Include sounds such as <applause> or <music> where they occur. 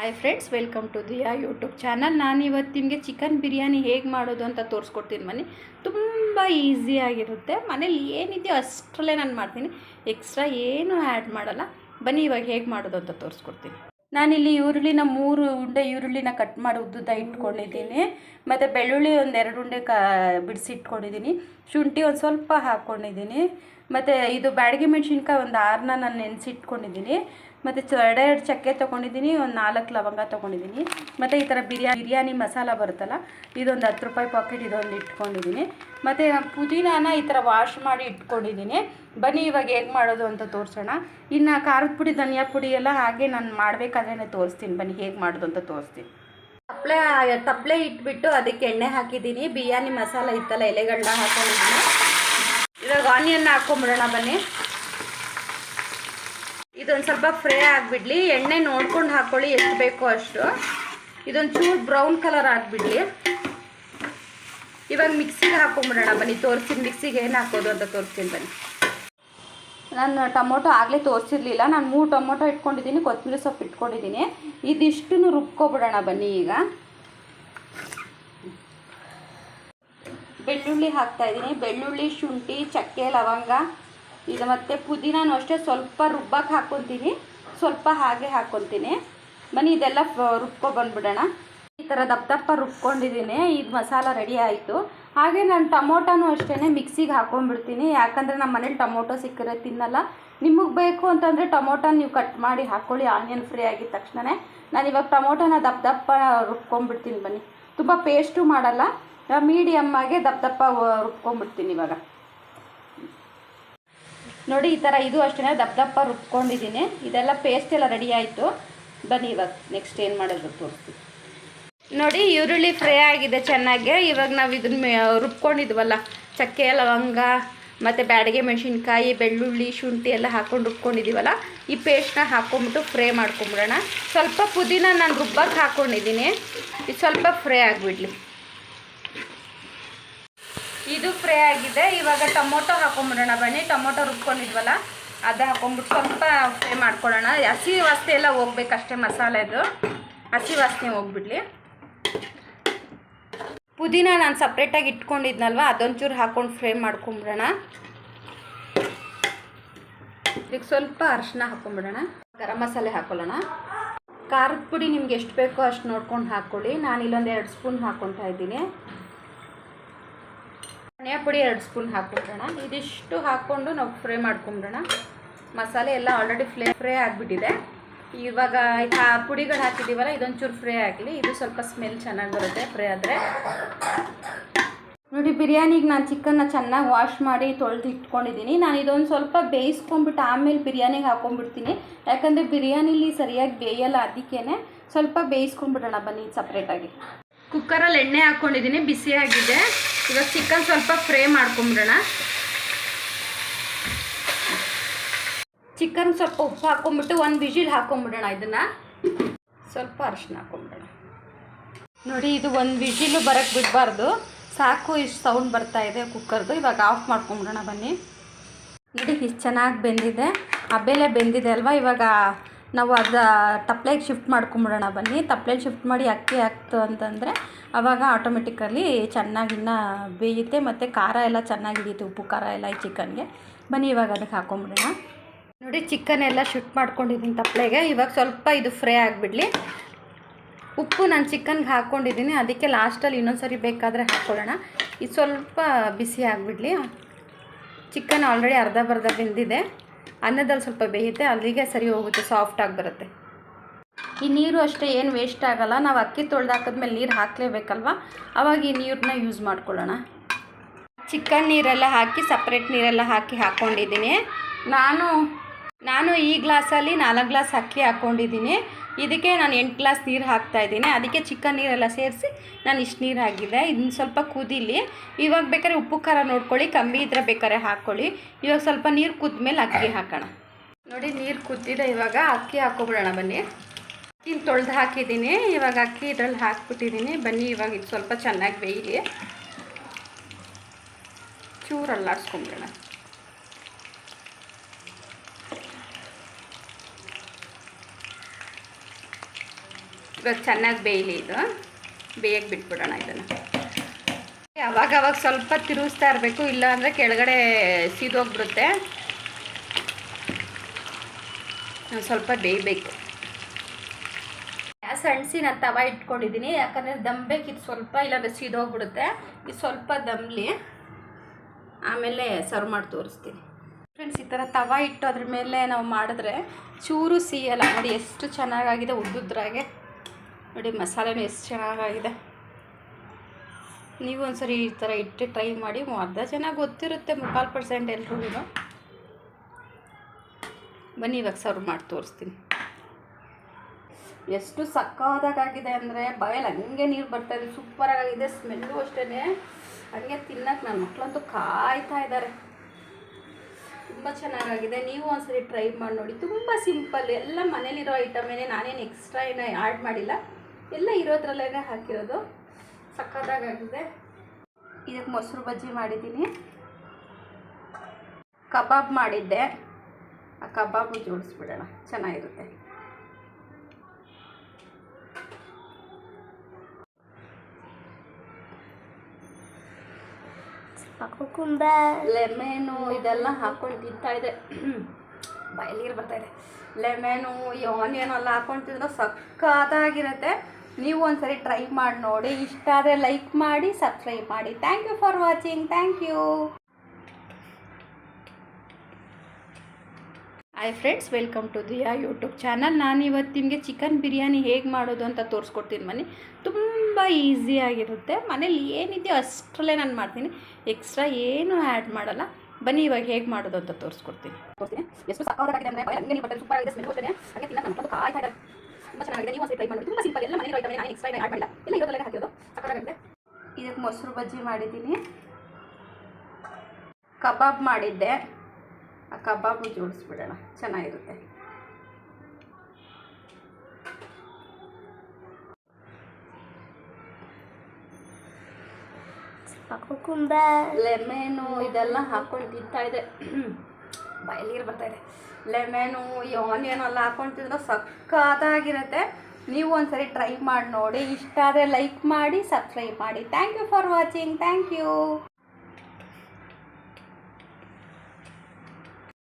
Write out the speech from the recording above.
Hi friends welcome to Diya YouTube channel ನಾನು ಇವತ್ತು ನಿಮಗೆ ಚಿಕನ್ ಬಿರಿಯಾನಿ ಹೇಗೆ ಮಾಡೋದು ಅಂತ ತೋರಿಸ್ಕೊಡ್ತೀನಿ ಮನೆ. ತುಂಬ ಈಸಿಯಾಗಿರುತ್ತೆ ಮನೇಲಿ ಏನಿದೆಯೋ ಅಷ್ಟರಲ್ಲೇ ನಾನು ಮಾಡ್ತೀನಿ. ಎಕ್ಸ್ಟ್ರಾ ಏನೂ ಆ್ಯಡ್ ಮಾಡಲ್ಲ. ಬನ್ನಿ ಇವಾಗ ಹೇಗೆ ಮಾಡೋದು ಅಂತ ತೋರಿಸ್ಕೊಡ್ತೀನಿ. ನಾನಿಲ್ಲಿ ಈರುಳ್ಳಿನ ಮೂರು ಉಂಡೆ ಈರುಳ್ಳಿನ ಕಟ್ ಮಾಡಿ ಉದ್ದುದ ಇಟ್ಕೊಂಡಿದ್ದೀನಿ. ಮತ್ತು ಬೆಳ್ಳುಳ್ಳಿ ಒಂದು ಎರಡು ಉಂಡೆ ಕಾ ಬಿಡಿಸಿ ಇಟ್ಕೊಂಡಿದ್ದೀನಿ. ಶುಂಠಿ ಒಂದು ಸ್ವಲ್ಪ ಹಾಕ್ಕೊಂಡಿದ್ದೀನಿ ಮತ್ತು ಇದು ಬ್ಯಾಡಗಿ ಮೆಣಸಿನ್ಕಾಯಿ ಒಂದು ಆರನ್ನ ನಾನು ನೆನೆಸಿಟ್ಕೊಂಡಿದ್ದೀನಿ. ಮತ್ತು ಎರಡೆರಡು ಚಕ್ಕೆ ತೊಗೊಂಡಿದ್ದೀನಿ, ಒಂದು ನಾಲ್ಕು ಲವಂಗ ತೊಗೊಂಡಿದ್ದೀನಿ. ಮತ್ತು ಈ ಥರ ಬಿರಿಯಾ ಬಿರಿಯಾನಿ ಮಸಾಲ ಬರುತ್ತಲ್ಲ, ಇದೊಂದು ಹತ್ತು ರೂಪಾಯಿ ಪಾಕೆಟ್ ಇದೊಂದು ಇಟ್ಕೊಂಡಿದ್ದೀನಿ. ಮತ್ತು ಪುದೀನಾನ ಈ ಥರ ವಾಶ್ ಮಾಡಿ ಇಟ್ಕೊಂಡಿದ್ದೀನಿ. ಬನ್ನಿ, ಇವಾಗ ಹೇಗೆ ಮಾಡೋದು ಅಂತ ತೋರಿಸೋಣ. ಇನ್ನು ಖಾರದ ಪುಡಿ, ಧನಿಯಾ ಪುಡಿ ಎಲ್ಲ ಹಾಗೆ ನಾನು ಮಾಡಬೇಕಾದ್ರೆ ತೋರಿಸ್ತೀನಿ. ಬನ್ನಿ, ಹೇಗೆ ಮಾಡೋದು ಅಂತ ತೋರಿಸ್ತೀನಿ. ತಪ್ಪಲೆ ತಪ್ಪಲೆ ಇಟ್ಬಿಟ್ಟು ಅದಕ್ಕೆ ಎಣ್ಣೆ ಹಾಕಿದ್ದೀನಿ. ಬಿರಿಯಾನಿ ಮಸಾಲ ಇತ್ತಲ್ಲ ಎಲೆಗಳನ್ನ ಹಾಕೊಂಡಿದ್ದೀನಿ. ಇವಾಗ ಆನಿಯನ್ನ ಹಾಕ್ಕೊಂಬಿಡೋಣ ಬನ್ನಿ. ಇದೊಂದು ಸ್ವಲ್ಪ ಫ್ರೈ ಆಗಿಬಿಡ್ಲಿ. ಎಣ್ಣೆ ನೋಡ್ಕೊಂಡು ಹಾಕ್ಕೊಳ್ಳಿ ಎಷ್ಟು ಬೇಕೋ ಅಷ್ಟು. ಇದೊಂದು ಚೂರು ಬ್ರೌನ್ ಕಲರ್ ಆಗಿಬಿಡ್ಲಿ. ಇವಾಗ ಮಿಕ್ಸಿಗೆ ಹಾಕೊಂಬಿಡೋಣ ಬನ್ನಿ. ತೋರಿಸ್ತೀನಿ ಮಿಕ್ಸಿಗೆ ಏನು ಹಾಕೋದು ಅಂತ ತೋರಿಸ್ತೀನಿ ಬನ್ನಿ. ನಾನು ಟೊಮೊಟೊ ಆಗಲೇ ತೋರಿಸಿರ್ಲಿಲ್ಲ. ನಾನು ಮೂರು ಟೊಮೊಟೊ ಇಟ್ಕೊಂಡಿದ್ದೀನಿ ಕೊತ್ತಂಬರಿ ಸೊಪ್ಪು ಇಟ್ಕೊಂಡಿದ್ದೀನಿ. ಇದಿಷ್ಟು ರುಬ್ಕೊಬಿಡೋಣ ಬನ್ನಿ ಈಗ. ಬೆಳ್ಳುಳ್ಳಿ ಹಾಕ್ತಾಯಿದ್ದೀನಿ ಬೆಳ್ಳುಳ್ಳಿ, ಶುಂಠಿ, ಚಕ್ಕೆ, ಲವಂಗ. ಇದು ಮತ್ತು ಪುದೀನೂ ಅಷ್ಟೇ ಸ್ವಲ್ಪ ರುಬ್ಬಕ್ಕೆ ಹಾಕ್ಕೊತೀನಿ ಸ್ವಲ್ಪ ಹಾಗೆ ಹಾಕ್ಕೊತೀನಿ ಬನ್ನಿ, ಇದೆಲ್ಲ ರುಬ್ಕೊ ಬಂದ್ಬಿಡೋಣ. ಈ ಥರ ದಪ್ಪ ದಪ್ಪ ರುಬ್ಕೊಂಡಿದ್ದೀನಿ. ಇದು ಮಸಾಲ ರೆಡಿ ಆಯಿತು. ಹಾಗೆ ನಾನು ಟೊಮೊಟೊನೂ ಅಷ್ಟೇ ಮಿಕ್ಸಿಗೆ ಹಾಕ್ಕೊಂಡ್ಬಿಡ್ತೀನಿ ಯಾಕಂದರೆ ನಮ್ಮ ಮನೇಲಿ ಟೊಮೊಟೊ ಸಿಕ್ಕರೆ ತಿನ್ನಲ್ಲ. ನಿಮಗೆ ಬೇಕು ಅಂತಂದರೆ ಟೊಮೊಟೊ ನೀವು ಕಟ್ ಮಾಡಿ ಹಾಕ್ಕೊಳ್ಳಿ ಆನಿಯನ್ ಫ್ರೈ ಆಗಿದ ತಕ್ಷಣವೇ ನಾನು ಇವಾಗ ಟೊಮೊಟೊನ ದಪ್ಪ ದಪ್ಪ ರುಬ್ಕೊಂಡ್ಬಿಡ್ತೀನಿ ಬನ್ನಿ. ತುಂಬ ಪೇಸ್ಟು ಮಾಡಲ್ಲ. ಮೀಡಿಯಮ್ಮಾಗೆ ದಪ್ಪ ದಪ್ಪ ರುಬ್ಕೊಂಡ್ಬಿಡ್ತೀನಿ ಇವಾಗ. ನೋಡಿ, ಈ ಥರ ಇದು ಅಷ್ಟೇ ದಪ್ಪ ದಪ್ಪ ರುಬ್ಕೊಂಡಿದ್ದೀನಿ. ಇದೆಲ್ಲ ಪೇಸ್ಟ್ ಎಲ್ಲ ರೆಡಿ ಆಯಿತು. ಬನ್ನಿ ಇವಾಗ ನೆಕ್ಸ್ಟ್ ಏನು ಮಾಡೋದು ತೋರಿಸ್ತೀನಿ. ನೋಡಿ, ಈರುಳ್ಳಿ ಫ್ರೈ ಆಗಿದೆ ಚೆನ್ನಾಗಿ. ಇವಾಗ ನಾವು ಇದನ್ನ ರುಬ್ಕೊಂಡಿದ್ವಲ್ಲ, ಚಕ್ಕೆ, ಲವಂಗ, ಮತ್ತು ಬ್ಯಾಡಗೆ ಮೆಣಸಿನ್ಕಾಯಿ, ಬೆಳ್ಳುಳ್ಳಿ, ಶುಂಠಿ ಎಲ್ಲ ಹಾಕ್ಕೊಂಡು ರುಬ್ಕೊಂಡಿದ್ದೀವಲ್ಲ, ಈ ಪೇಸ್ಟ್ನ ಹಾಕ್ಕೊಂಬಿಟ್ಟು ಫ್ರೈ ಮಾಡ್ಕೊಂಬಿಡೋಣ ಸ್ವಲ್ಪ ಪುದೀನ ನಾನು ರುಬ್ಬಕ್ಕೆ ಹಾಕ್ಕೊಂಡಿದ್ದೀನಿ ಇದು ಸ್ವಲ್ಪ ಫ್ರೈ ಆಗಿಬಿಡ್ಲಿ. ಇದು ಫ್ರೈ ಆಗಿದೆ. ಇವಾಗ ಟೊಮೊಟೊ ಹಾಕೊಂಬಿಡೋಣ ಬನ್ನಿ. ಟೊಮೊಟೊ ರುಬ್ಕೊಂಡಿದ್ವಲ್ಲ, ಅದು ಹಾಕೊಂಡ್ಬಿಟ್ಟು ಸ್ವಲ್ಪ ಫ್ರೈ ಮಾಡ್ಕೊಳ್ಳೋಣ. ಹಸಿ ವಾಸನೆ ಎಲ್ಲ ಹೋಗ್ಬೇಕಷ್ಟೇ ಮಸಾಲೆದು ಹಸಿ ವಾಸನೆ ಹೋಗ್ಬಿಡ್ಲಿ. ಪುದೀನ ನಾನು ಸಪ್ರೇಟಾಗಿ ಇಟ್ಕೊಂಡಿದ್ನಲ್ವ, ಅದೊಂಚೂರು ಹಾಕೊಂಡು ಫ್ರೈ ಮಾಡ್ಕೊಂಬಿಡೋಣ. ಈಗ ಸ್ವಲ್ಪ ಅರಶಿನ ಹಾಕೊಂಬಿಡೋಣ. ಗರಂ ಮಸಾಲೆ ಹಾಕೊಳ್ಳೋಣ. ಖಾರದ ಪುಡಿ ನಿಮ್ಗೆ ಎಷ್ಟು ಬೇಕೋ ಅಷ್ಟು ನೋಡ್ಕೊಂಡು ಹಾಕ್ಕೊಳ್ಳಿ ನಾನು ಇಲ್ಲೊಂದು ಎರಡು ಸ್ಪೂನ್ ಹಾಕ್ಕೊತಾ ಇದ್ದೀನಿ. ಧನಿಯಾ ಪುಡಿ ಎರಡು ಸ್ಪೂನ್ ಹಾಕ್ಬಿಡೋಣ ಇದಿಷ್ಟು ಹಾಕ್ಕೊಂಡು ನಾವು ಫ್ರೈ ಮಾಡ್ಕೊಂಬಿಡೋಣ. ಮಸಾಲೆ ಎಲ್ಲ ಆಲ್ರೆಡಿ ಫ್ಲೇ ಫ್ರೈ ಆಗಿಬಿಟ್ಟಿದೆ. ಇವಾಗ ಆ ಪುಡಿಗಳು ಹಾಕಿದ್ದೀವಲ್ಲ, ಇದೊಂಚೂರು ಫ್ರೈ ಆಗಲಿ. ಇದು ಸ್ವಲ್ಪ ಸ್ಮೆಲ್ ಚೆನ್ನಾಗಿ ಬರುತ್ತೆ ಫ್ರೈ ಆದರೆ. ನೋಡಿ, ಬಿರಿಯಾನಿಗೆ ನಾನು ಚಿಕನ್ನ ಚೆನ್ನಾಗಿ ವಾಶ್ ಮಾಡಿ ತೊಳೆದು ಇಟ್ಕೊಂಡಿದ್ದೀನಿ ನಾನು ಇದೊಂದು ಸ್ವಲ್ಪ ಬೇಯಿಸ್ಕೊಂಬಿಟ್ಟು ಆಮೇಲೆ ಬಿರಿಯಾನಿಗೆ ಹಾಕ್ಕೊಂಡ್ಬಿಡ್ತೀನಿ ಯಾಕಂದರೆ ಬಿರಿಯಾನಿಲಿ ಸರಿಯಾಗಿ ಬೇಯಲ್ಲ ಅದಕ್ಕೇ ಸ್ವಲ್ಪ ಬೇಯಿಸ್ಕೊಂಡ್ಬಿಡೋಣ ಬನ್ನಿ ಸಪ್ರೇಟಾಗಿ ಕುಕ್ಕರಲ್ಲಿ ಎಣ್ಣೆ ಹಾಕ್ಕೊಂಡಿದ್ದೀನಿ, ಬಿಸಿಯಾಗಿದೆ. ಇವಾಗ ಚಿಕನ್ ಸ್ವಲ್ಪ ಫ್ರೈ ಮಾಡ್ಕೊಂಬಿಡೋಣ. ಚಿಕನ್ ಸ್ವಲ್ಪ ಉಪ್ಪು ಹಾಕೊಂಬಿಟ್ಟು ಒಂದು ವಿಜಿಲ್ ಹಾಕೊಂಬಿಡೋಣ ಇದನ್ನು. ಸ್ವಲ್ಪ ಅರಿಶಿನ ಹಾಕೊಂಬಿಡೋಣ. ನೋಡಿ, ಇದು ಒಂದು ವಿಜಿಲು ಬರೋಕ್ಕೆ ಬಿಡಬಾರ್ದು. ಸಾಕು, ಇಷ್ಟು ಸೌಂಡ್ ಬರ್ತಾ ಇದೆ ಕುಕ್ಕರ್ದು ಇವಾಗ ಆಫ್ ಮಾಡ್ಕೊಂಬಿಡೋಣ ಬನ್ನಿ. ನೋಡಿ, ಇಷ್ಟು ಚೆನ್ನಾಗಿ ಬೆಂದಿದೆ. ಹಬ್ಬೆಲೆ ಬೆಂದಿದೆ ಅಲ್ವಾ? ಇವಾಗ ನಾವು ಅದು ತಪ್ಲೆಗೆ ಶಿಫ್ಟ್ ಮಾಡ್ಕೊಂಬಿಡೋಣ ಬನ್ನಿ. ತಪ್ಪಲೆಗೆ ಶಿಫ್ಟ್ ಮಾಡಿ ಅಕ್ಕಿ ಹಾಕ್ತು ಅಂತಂದರೆ ಆವಾಗ ಆಟೋಮೆಟಿಕಲಿ ಚೆನ್ನಾಗಿ ಇನ್ನೂ ಬೇಯುತ್ತೆ, ಮತ್ತು ಖಾರ ಎಲ್ಲ ಚೆನ್ನಾಗಿ ಹಿಡಿಯುತ್ತೆ, ಉಪ್ಪು, ಖಾರ ಎಲ್ಲ ಈ ಚಿಕನ್ಗೆ ಬನ್ನಿ, ಇವಾಗ ಅದಕ್ಕೆ ಹಾಕೊಂಬಿಡೋಣ. ನೋಡಿ ಚಿಕನ್ ಎಲ್ಲ ಶುಟ್ ಮಾಡ್ಕೊಂಡಿದ್ದೀನಿ ತಪ್ಪಲೆಗೆ ಇವಾಗ ಸ್ವಲ್ಪ ಇದು ಫ್ರೈ ಆಗಿಬಿಡಲಿ. ಉಪ್ಪು ನಾನು ಚಿಕನ್ಗೆ ಹಾಕ್ಕೊಂಡಿದ್ದೀನಿ ಅದಕ್ಕೆ ಲಾಸ್ಟಲ್ಲಿ ಇನ್ನೊಂದು ಸರಿ ಬೇಕಾದರೆ ಹಾಕ್ಕೊಳ್ಳೋಣ ಇದು ಸ್ವಲ್ಪ ಬಿಸಿ ಆಗಿಬಿಡಲಿ. ಚಿಕನ್ ಆಲ್ರೆಡಿ ಅರ್ಧ ಬರ್ಧ ಬೆಂದಿದೆ. ಅನ್ನದಲ್ಲಿ ಸ್ವಲ್ಪ ಬೇಯುತ್ತೆ, ಅಲ್ಲಿಗೆ ಸರಿ ಹೋಗುತ್ತೆ ಸಾಫ್ಟಾಗಿ ಬರುತ್ತೆ. ಈ ನೀರು ಅಷ್ಟೇ ಏನು ವೇಸ್ಟ್ ಆಗಲ್ಲ. ನಾವು ಅಕ್ಕಿ ತೊಳೆದು ಹಾಕಿದ್ಮೇಲೆ ನೀರು ಹಾಕಲೇಬೇಕಲ್ವ? ಅವಾಗ ಈ ನೀರನ್ನ ಯೂಸ್ ಮಾಡ್ಕೊಳ್ಳೋಣ. ಚಿಕನ್ ನೀರೆಲ್ಲ ಹಾಕಿ ಸಪ್ರೇಟ್ ನೀರೆಲ್ಲ ಹಾಕಿ ಹಾಕ್ಕೊಂಡಿದ್ದೀನಿ ನಾನು ನಾನು ಈ ಗ್ಲಾಸಲ್ಲಿ ನಾಲ್ಕು ಗ್ಲಾಸ್ ಅಕ್ಕಿ ಹಾಕ್ಕೊಂಡಿದ್ದೀನಿ ಇದಕ್ಕೆ ನಾನು ಎಂಟು ಗ್ಲಾಸ್ ನೀರು ಹಾಕ್ತಾ ಇದ್ದೀನಿ. ಅದಕ್ಕೆ ಚಿಕನ್ ನೀರೆಲ್ಲ ಸೇರಿಸಿ ನಾನು ಇಷ್ಟು ನೀರು ಹಾಕಿದೆ. ಇದನ್ನ ಸ್ವಲ್ಪ ಕುದೀಲಿ. ಇವಾಗ ಬೇಕಾದ್ರೆ ಉಪ್ಪು ಖಾರ ನೋಡ್ಕೊಳ್ಳಿ. ಕಮ್ಮಿ ಇದ್ರೆ ಬೇಕಾದ್ರೆ ಹಾಕ್ಕೊಳ್ಳಿ. ಇವಾಗ ಸ್ವಲ್ಪ ನೀರು ಕುದ್ಮೇಲೆ ಅಕ್ಕಿ ಹಾಕೋಣ. ನೋಡಿ ನೀರು ಕುದ್ದಿದೆ ಇವಾಗ. ಅಕ್ಕಿ ಹಾಕ್ಕೊಬಿಡೋಣ ಬನ್ನಿ. ಅಕ್ಕಿ ತೊಳೆದು ಹಾಕಿದ್ದೀನಿ. ಇವಾಗ ಅಕ್ಕಿ ಇದ್ರಲ್ಲಿ ಹಾಕ್ಬಿಟ್ಟಿದ್ದೀನಿ. ಬನ್ನಿ, ಇವಾಗ ಇದು ಸ್ವಲ್ಪ ಚೆನ್ನಾಗಿ ಬೇಯಲಿ ಚೂರು ಅಲ್ಲಾಡ್ಸ್ಕೊಂಬಿಡೋಣ. ಇವಾಗ ಚೆನ್ನಾಗಿ ಬೇಯಲಿ ಇದು. ಬೇಯಕ್ಕೆ ಬಿಟ್ಬಿಡೋಣ ಇದನ್ನು. ಅವಾಗ ಅವಾಗ ಸ್ವಲ್ಪ ತಿರುಗಿಸ್ತಾ ಇರಬೇಕು. ಇಲ್ಲ ಅಂದರೆ ಕೆಳಗಡೆ ಸೀದೋಗ್ಬಿಡುತ್ತೆ. ಸ್ವಲ್ಪ ಬೇಯಬೇಕು. ಗ್ಯಾಸ್ ತವಾ ತವ ಇಟ್ಕೊಂಡಿದ್ದೀನಿ ಯಾಕಂದರೆ ದಮ್ ಇದು ಸ್ವಲ್ಪ, ಇಲ್ಲಾಂದರೆ ಸೀದೋಗ್ಬಿಡುತ್ತೆ ಇದು ಸ್ವಲ್ಪ ದಮ್ಲಿ. ಆಮೇಲೆ ಸರ್ವ್ ಮಾಡಿ ತೋರಿಸ್ತೀನಿ. ಫ್ರೆಂಡ್ಸ್ ಈ ಥರ ತವ ಇಟ್ಟು ಅದ್ರ ಮೇಲೆ ನಾವು ಮಾಡಿದ್ರೆ ಚೂರು ಸಿಹಿಯಲ್ಲ ನೋಡಿ ಎಷ್ಟು ಚೆನ್ನಾಗಾಗಿದೆ ಉದ್ದುದ್ರಾಗೆ. ನೋಡಿ ಮಸಾಲೆನೂ ಎಷ್ಟು ಚೆನ್ನಾಗಾಗಿದೆ. ನೀವು ಒಂದ್ಸರಿ ಈ ಥರ ಇಟ್ಟು ಟ್ರೈ ಮಾಡಿ. ಅರ್ಧ ಜನ ಗೊತ್ತಿರುತ್ತೆ ಮುಕ್ಕಾಲು ಪರ್ಸೆಂಟ್ ಎಲ್ರಿಗೂ ಬನ್ನಿ ಇವಾಗ ಸರ್ವ್ ಮಾಡಿ ತೋರಿಸ್ತೀನಿ. ಎಷ್ಟು ಸಕ್ಕಾದಾಗಿದೆ ಅಂದರೆ ಬಾಯಲ್ಲಿ ಹಂಗೆ ನೀರು ಬರ್ತಾ ಇದೆ ಸೂಪರಾಗಿದೆ ಸ್ಮೆಲ್ಲು ಅಷ್ಟೇ ಹಂಗೆ ತಿನ್ನಕ್ಕೆ ನನ್ನ ಮಕ್ಕಳಂತೂ ಕಾಯ್ತಾ ಇದ್ದಾರೆ ತುಂಬ ಚೆನ್ನಾಗಾಗಿದೆ. ನೀವು ಒಂದ್ಸರಿ ಟ್ರೈ ಮಾಡಿ ನೋಡಿ. ತುಂಬ ಸಿಂಪಲ್ ಎಲ್ಲ ಮನೇಲಿರೋ ಐಟಮೇನೆ ನಾನೇನು ಎಕ್ಸ್ಟ್ರಾ ಏನೋ ಆ್ಯಡ್ ಮಾಡಿಲ್ಲ. ಎಲ್ಲ ಇರೋದ್ರಲ್ಲೇ ಹಾಕಿರೋದು. ಸಕ್ಕತ್ತಾಗಿದೆ ಇದಕ್ಕೆ ಮೊಸರು ಬಜ್ಜಿ ಮಾಡಿದ್ದೀನಿ. ಕಬಾಬ್ ಮಾಡಿದ್ದೆ. ಆ ಕಬಾಬು ಜೋಡಿಸ್ಬಿಡೋಣ. ಚೆನ್ನಾಗಿರುತ್ತೆ. ಲೆಮೆನು ಇದೆಲ್ಲ ಹಾಕೊಂಡು ತಿಂತಾ ಇದೆ <clears throat> ಬಾಯಲ್ಲಿ ಬರ್ತಾ ಇದೆ. ಲೆಮೆನು ಈ ಆನಿಯನ್ ಎಲ್ಲ ಹಾಕೊಂಡು ತಿಂದ್ರೆ ಸಕ್ಕತ್ತಾಗಿರುತ್ತೆ ನೀವು ಒಂದ್ಸರಿ ಟ್ರೈ ಮಾಡಿ ನೋಡಿ. ಇಷ್ಟ ಆದರೆ ಲೈಕ್ ಮಾಡಿ ಸಬ್ಸ್ಕ್ರೈಬ್ ಮಾಡಿ. Thank you for watching thank you hi friends welcome to Diya YouTube channel ನಾನು ಇವತ್ತು ನಿಮಗೆ ಚಿಕನ್ ಬಿರಿಯಾನಿ ಹೇಗೆ ಮಾಡೋದು ಅಂತ ತೋರಿಸ್ಕೊಡ್ತೀನಿ ಮನೆ. ತುಂಬ ಈಸಿಯಾಗಿರುತ್ತೆ ಮನೇಲಿ ಏನಿದೆಯೋ ಅಷ್ಟರಲ್ಲೇ ನಾನು ಮಾಡ್ತೀನಿ. ಎಕ್ಸ್ಟ್ರಾ ಏನು ಆ್ಯಡ್ ಮಾಡಲ್ಲ. ಬನ್ನಿ ಇವಾಗ ಹೇಗೆ ಮಾಡೋದು ಅಂತ ತೋರಿಸ್ಕೊಡ್ತೀನಿ. ಎಷ್ಟು ಇದಕ್ಕೆ ಮೊಸರು ಬಜ್ಜಿ ಮಾಡಿದ್ದೀನಿ. ಕಬಾಬ್ ಮಾಡಿದ್ದೆ. ಆ ಕಬಾಬು ಜೋಡಿಸ್ಬಿಡೋಣ. ಚೆನ್ನಾಗಿರುತ್ತೆ. ಲೆಮೆನು ಇದೆಲ್ಲ ಹಾಕೊಂಡು ತಿಂತಾ ಇದೆ. <clears throat> ಬಾಯಲ್ಲಿ ಬರ್ತಾ ಇದೆ. ಲೆಮೆನು ಈ ಆನಿಯನ್ ಎಲ್ಲ ಹಾಕೊಂಡು ತಿಂದ್ರೆ ಸಕ್ಕತ್ತಾಗಿರುತ್ತೆ ನೀವು ಒಂದ್ಸರಿ ಟ್ರೈ ಮಾಡಿ ನೋಡಿ. ಇಷ್ಟ ಆದರೆ ಲೈಕ್ ಮಾಡಿ ಸಬ್ಸ್ಕ್ರೈಬ್ ಮಾಡಿ. Thank you for watching thank you